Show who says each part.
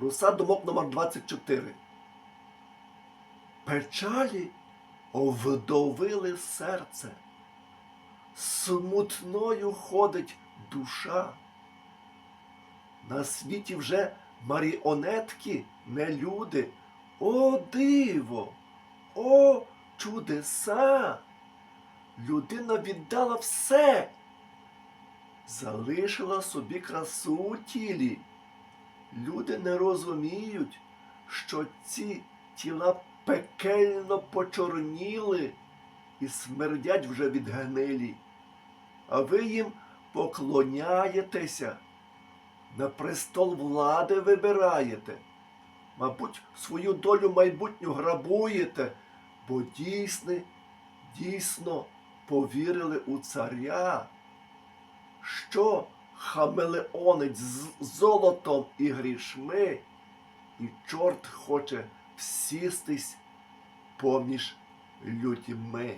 Speaker 1: Руса думок номер 24. Печалі овдовили серце. Смутною ходить душа. На світі вже маріонетки, не люди. О, диво! О, чудеса! Людина віддала все, залишила собі красу тілі. Люди не розуміють, що ці тіла пекельно почорніли і смердять вже від гнилі. А ви їм поклоняєтеся, на престол влади вибираєте. Мабуть, свою долю майбутню грабуєте, бо дійсно, дійсно повірили у царя, що хамелеонець з золотом і грішми, і чорт хоче всістись поміж людьми.